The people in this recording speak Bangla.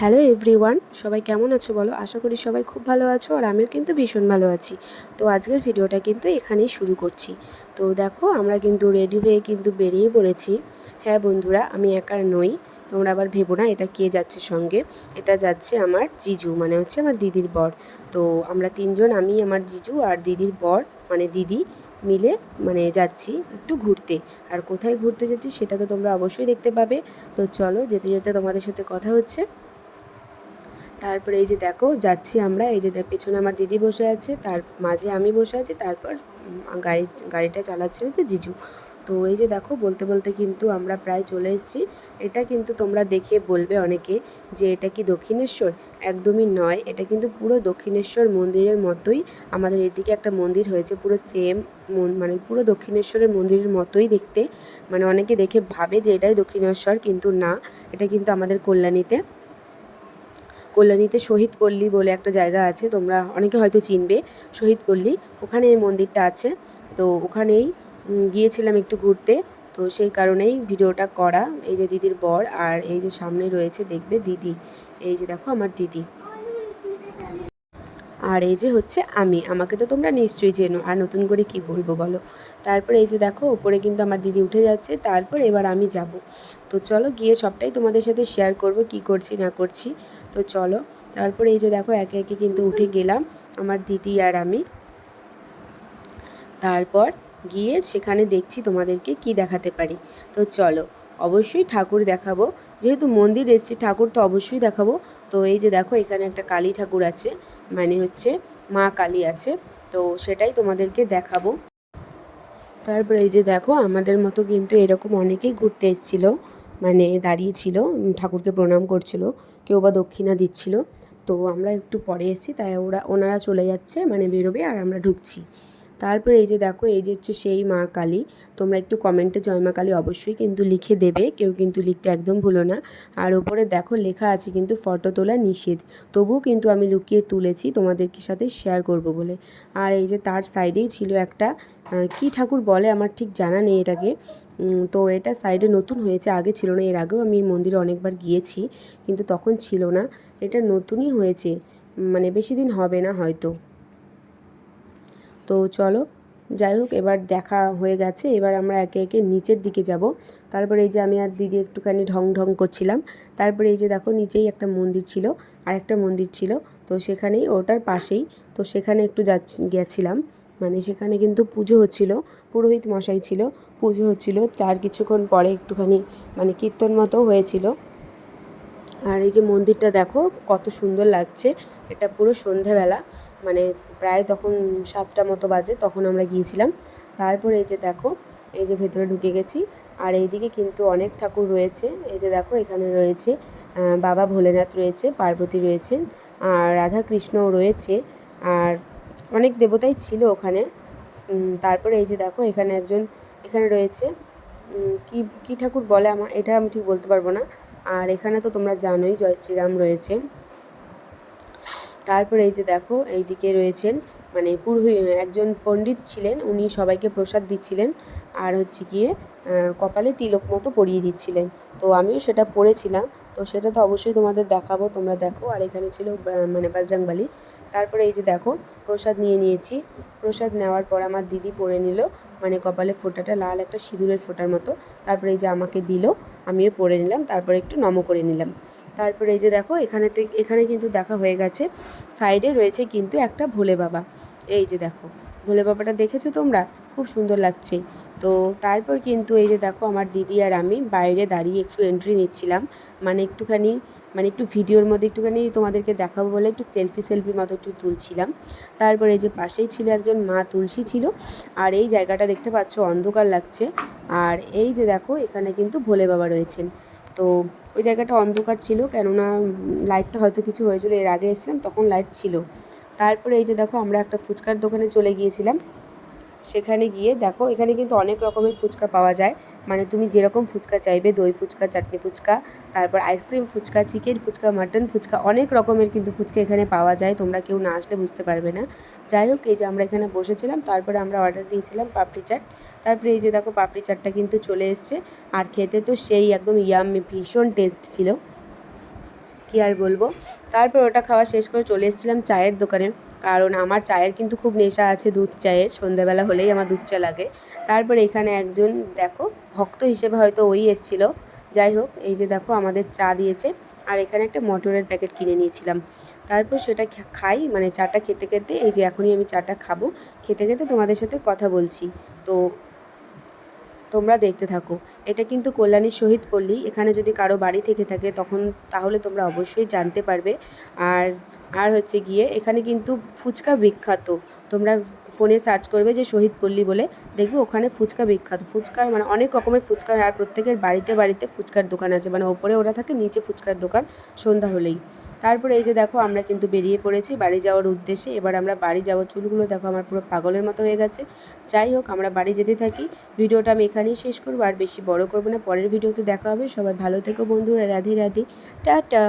হ্যালো এভরিওয়ান, সবাই কেমন আছো বলো? আশা করি সবাই খুব ভালো আছো আর আমিও কিন্তু ভীষণ ভালো আছি। তো আজকের ভিডিওটা কিন্তু এখানেই শুরু করছি। তো দেখো, আমরা কিন্তু রেডি হয়ে কিন্তু বেরিয়ে পড়েছি। হ্যাঁ বন্ধুরা, আমি একার নই, তোমরা আবার ভেবো না এটা কে যাচ্ছে সঙ্গে। এটা যাচ্ছে আমার জিজু মানে হচ্ছে আমার দিদির বর। তো আমরা তিনজন, আমি, আমার জিজু আর দিদির বর মানে দিদি মিলে মানে যাচ্ছি একটু ঘুরতে। আর কোথায় ঘুরতে যাচ্ছি সেটা তো তোমরা অবশ্যই দেখতে পাবে। তো চলো, যেতে যেতে তোমাদের সাথে কথা হচ্ছে। তারপরে এই যে দেখো, যাচ্ছি আমরা, এই যে পেছনে আমার দিদি বসে আছে, তার মাঝে আমি বসে আছি, তারপর গাড়ি, গাড়িটা চালাচ্ছে হচ্ছে জিজু। তো এই যে দেখো, বলতে বলতে কিন্তু আমরা প্রায় চলে এসেছি। এটা কিন্তু তোমরা দেখে বলবে অনেকে যে এটা কি দক্ষিণেশ্বর? একদমই নয়। এটা কিন্তু পুরো দক্ষিণেশ্বর মন্দিরের মতোই। আমাদের এদিকে একটা মন্দির হয়েছে, পুরো সেম মানে পুরো দক্ষিণেশ্বরের মন্দিরের মতোই দেখতে। মানে অনেকে দেখে ভাবে যে এটাই দক্ষিণেশ্বর, কিন্তু না। এটা কিন্তু আমাদের কল্যাণীতে। কল্যাণীতে শহীদ পল্লী বলে একটা জায়গা আছে, তোমরা অনেকে হয়তো চিনবে। শহীদ পল্লী, ওখানে এই মন্দিরটা আছে। তো ওখানেই গিয়েছিলাম একটু ঘুরতে। তো সেই কারণেই ভিডিওটা করা, এই যে দিদির বর আর এই যে সামনে রয়েছে, দেখবে দিদি। এই যে দেখো আমার দিদি। আর এই যে হচ্ছে আমি, আমাকে তো তোমরা নিশ্চয়ই চেনো। আর নতুন করে কি বলব বলো? তারপর এই যে দেখো, ওপরে কিন্তু আমার দিদি উঠে যাচ্ছে, তারপর এবার আমি যাব। তো চলো গিয়ে সবটাই তোমাদের সাথে শেয়ার করব, কি করছি, না করছি। তো চলো, তারপর এই যে দেখো, একে একে কিন্তু উঠে গেলাম, আমার দিদি আর আমি। তারপর গিয়ে সেখানে দেখছি তোমাদেরকে কি দেখাতে পারি। তো চলো, অবশ্যই ঠাকুর দেখাবো। যেহেতু মন্দির এসছি, ঠাকুর তো অবশ্যই দেখাবো। তো এই যে দেখো, এখানে একটা কালী ঠাকুর আছে। মানে হচ্ছে মা কালী আছে, তো সেটাই তোমাদেরকে দেখাবো। তারপরে এই যে দেখো, আমাদের মতো কিন্তু এরকম অনেকেই ঘুরতে এসেছিল মানে দাঁড়িয়েছিল, ঠাকুরকে প্রণাম করছিল, কেউ বা দক্ষিণা দিচ্ছিল। তো আমরা একটু পরে এসেছি, তাই ওরা, ওনারা চলে যাচ্ছে মানে বেরোবে আর আমরা ঢুকছি। তারপরে এই যে দেখো, এই যে হচ্ছে সেই মা কালী, তোমরা একটু কমেন্টে জয় মা কালী অবশ্যই কিন্তু লিখে দেবে, কেউ কিন্তু লিখতে একদম ভুলো না। আর ওপরে দেখো লেখা আছে কিন্তু ফটো তোলা নিষেধ, তবুও কিন্তু আমি লুকিয়ে তুলেছি, তোমাদেরকে সাথে শেয়ার করব বলে। আর এই যে তার সাইডেই ছিল একটা কি ঠাকুর বলে আমার ঠিক জানা নেই এটাকে। তো এটা সাইডে নতুন হয়েছে, আগে ছিল না, এর আগেও আমি মন্দিরে অনেকবার গিয়েছি, কিন্তু তখন ছিল না। এটা নতুনই হয়েছে মানে বেশি দিন হবে না হয়তো। তো চলো, যাই হোক, এবার দেখা হয়ে গেছে। এবার আমরা একে একে নিচের দিকে যাব। তারপরে এই যে আমি আর দিদি একটুখানি ঢং ঢং করছিলাম। তারপরে এই যে দেখো, নিচেই একটা মন্দির ছিল আর একটা মন্দির ছিল। তো সেখানেই, ওটার পাশেই, তো সেখানে একটু যাচ্ছি, গেছিলাম। মানে সেখানে কিন্তু পুজো হচ্ছিল, পুরোহিত মশাই ছিল, পুজো হচ্ছিল। তার কিছুক্ষণ পরে একটুখানি মানে কীর্তন মতো হয়েছিল। আর এই যে মন্দিরটা দেখো, কত সুন্দর লাগছে। এটা পুরো সন্ধ্যাবেলা মানে প্রায় তখন সাতটা মতো বাজে, তখন আমরা গিয়েছিলাম। তারপরে এই যে দেখো, এই যে ভেতরে ঢুকে গেছি। আর এইদিকে কিন্তু অনেক ঠাকুর রয়েছে। এই যে দেখো, এখানে রয়েছে বাবা ভোলেনাথ রয়েছে, পার্বতী রয়েছেন, আর রাধা কৃষ্ণও রয়েছে। আর অনেক দেবতাই ছিল ওখানে। তারপরে এই যে দেখো, এখানে একজন, এখানে রয়েছে। কি, কী ঠাকুর বলে আমার, এটা আমি ঠিক বলতে পারব না। আর এখানে তো তোমরা জানোই জয় শ্রীরাম রয়েছে। তারপরে এই যে দেখো, এই দিকে রয়েছেন মানে পুরোহিত, একজন পণ্ডিত ছিলেন, উনি সবাইকে প্রসাদ দিচ্ছিলেন আর হচ্ছে গিয়ে কপালে তিলক মতো পরিয়ে দিচ্ছিলেন। তো আমিও সেটা পড়েছিলাম, তো সেটা তো অবশ্যই তোমাদের দেখাবো, তোমরা দেখো। আর এখানে ছিল মানে বাজরাংবালি তারপরে এই যে দেখো, প্রসাদ নিয়ে নিয়েছি। প্রসাদ নেওয়ার পর আমার দিদি পরে নিল মানে কপালে ফোঁটাটা, লাল একটা সিঁদুরের ফোঁটার মতো। তারপরে এই যে আমাকে দিল আমিও পরে নিলাম, তারপরে একটু নম করে নিলাম। তারপরে এই যে দেখো, এখানে এখানে কিন্তু দেখা হয়ে গেছে, সাইডে রয়েছে কিন্তু একটা ভোলে বাবা। এই যে দেখো, ভোলে বাবাটা দেখেছ তোমরা? খুব সুন্দর লাগছে। তো তারপর কিন্তু এই যে দেখো, আমার দিদি আর আমি বাইরে দাঁড়িয়ে একটু এন্ট্রি নিচ্ছিলাম। মানে একটুখানি মানে একটু ভিডিওর মধ্যে একটুখানি তোমাদেরকে দেখাবো বলে একটু সেলফি সেলফির মতো একটু তুলছিলাম। তারপরে যে পাশেই ছিল একজন মা তুলসী ছিল, আর এই জায়গাটা দেখতে পাচ্ছ অন্ধকার লাগছে। আর এই যে দেখো, এখানে কিন্তু ভোলে বাবা রয়েছেন। তো ওই জায়গাটা অন্ধকার ছিল, কেননা লাইটটা হয়তো কিছু হয়েছিল, এর আগে এসেছিলাম, তখন লাইট ছিল। তারপরে এই যে দেখো, আমরা একটা ফুচকার দোকানে চলে গিয়েছিলাম। সেখানে গিয়ে দেখো, এখানে কিন্তু অনেক রকমের ফুচকা পাওয়া যায়। মানে তুমি যেরকম ফুচকা চাইবে, দই ফুচকা, চাটনি ফুচকা, তারপর ice cream phuchka, chicken phuchka, mutton phuchka, অনেক রকমের কিন্তু ফুচকা এখানে পাওয়া যায়। তোমরা কেউ না আসলে বুঝতে পারবে না। যাই হোক, এই যে আমরা এখানে বসেছিলাম, তারপরে আমরা অর্ডার দিয়েছিলাম পাপড়ি চাট। তারপরে এই যে দেখো, পাপড়ি চাটটা কিন্তু চলে এসছে। আর খেতে তো সেই একদম ইয়াম ভীষণ টেস্ট ছিল। কি আর বলব? তারপর ওটা খাওয়া শেষ করে চলে এসেছিলাম চায়ের দোকানে। কারণ আমার চায়ের কিন্তু খুব নেশা আছে দুধ চায়ের সন্ধ্যাবেলা হলেই আমার দুধ চা লাগে। তারপর এখানে একজন, দেখো, ভক্ত হিসেবে হয়তো ওই এসছিল। যাই হোক, এই যে দেখো, আমাদের চা দিয়েছে। আর এখানে একটা মটরের প্যাকেট কিনে নিয়েছিলাম। তারপর সেটা খাই মানে চাটা খেতে খেতে, এই যে এখনই আমি চাটা খাব। খেতে খেতে তোমাদের সাথে কথা বলছি। তো তোমরা দেখতে থাকো। এটা কিন্তু কল্যাণীর শহীদ পল্লী। এখানে যদি কারও বাড়ি থেকে থাকে, তখন তাহলে তোমরা অবশ্যই জানতে পারবে। আর আর হচ্ছে গিয়ে, এখানে কিন্তু ফুচকা বিখ্যাত। তোমরা ফোনে সার্চ করবে যে শহীদ পল্লী বলে। দেখবে ওখানে ফুচকা বিখ্যাত। ফুচকার মানে অনেক রকমের ফুচকা হয়। আর প্রত্যেকের বাড়িতে বাড়িতে ফুচকার দোকান আছে। মানে ওপরে ওরা থাকে, নিচে ফুচকার দোকান। সন্ধ্যা হলেই। তারপরে এই যে দেখো, আমরা কিন্তু বেরিয়ে পড়েছি বাড়ি যাওয়ার উদ্দেশ্যে। এবার আমরা বাড়ি যাওয়ার চুলগুলো দেখো, আমার পুরো পাগলের মতো হয়ে গেছে। যাই হোক, আমরা বাড়ি যেতে থাকি। ভিডিওটা আমি এখানেই শেষ করব, আর বেশি বড় করব না। পরের ভিডিওতে দেখা হবে। সবাই ভালো থেকো বন্ধুরা। রাধে রাধে। টাটা।